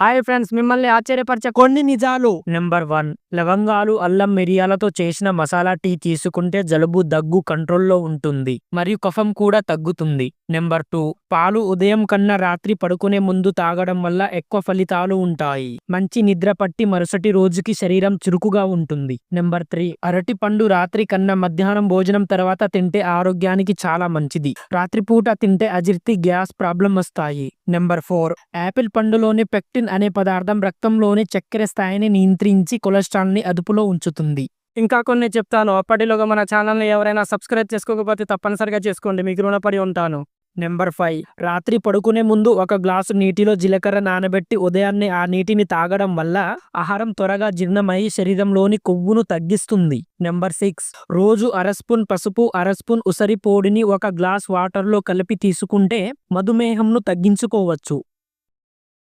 Hi friends మిమ్మల్ని ఆశ్చర్యపరిచే కొన్ని నిజాలు. నెంబర్ వన్ లవంగాలు అల్లం మిరియాలతో చేసిన మసాలా టీ తీసుకుంటే జలుబు దగ్గు కంట్రోల్లో ఉంటుంది. మరియు కఫం కూడా తగ్గుతుంది. నెంబర్ టూ పాలు ఉదయం కన్నా రాత్రి పడుకునే ముందు తాగడం వల్ల ఎక్కువ ఫలితాలు ఉంటాయి. మంచి నిద్ర పట్టి మరుసటి రోజుకి శరీరం చురుకుగా ఉంటుంది. నెంబర్ త్రీ అరటి పండు రాత్రి కన్నా మధ్యాహ్నం భోజనం తర్వాత తింటే ఆరోగ్యానికి చాలా మంచిది. రాత్రిపూట తింటే అజిర్తి గ్యాస్ ప్రాబ్లం వస్తాయి. నెంబర్ ఫోర్ యాపిల్ పండులోని పెక్టిన్ అనే పదార్థం రక్తంలోని చక్కెర స్థాయిని నియంత్రించి కొలెస్ట్రాల్ని అదుపులో ఉంచుతుంది. ఇంకా కొన్ని చెప్తాను. అప్పటిలోగా మన ఛానల్ని ఎవరైనా సబ్స్క్రైబ్ చేసుకోకపోతే తప్పనిసరిగా చేసుకోండి. మీకు రుణపడి ఉంటాను. Number five. రాత్రి పడుకునే ముందు ఒక గ్లాసు నీటిలో జీలకర్ర నానబెట్టి ఉదయాన్నే ఆ నీటిని తాగడం వల్ల ఆహారం త్వరగా జీర్ణమై శరీరంలోని కొవ్వును తగ్గిస్తుంది. Number six. రోజు అర స్పూన్ పసుపు అర స్పూన్ ఉసరి పొడిని ఒక గ్లాస్ వాటర్లో కలిపి తీసుకుంటే మధుమేహంను తగ్గించుకోవచ్చు.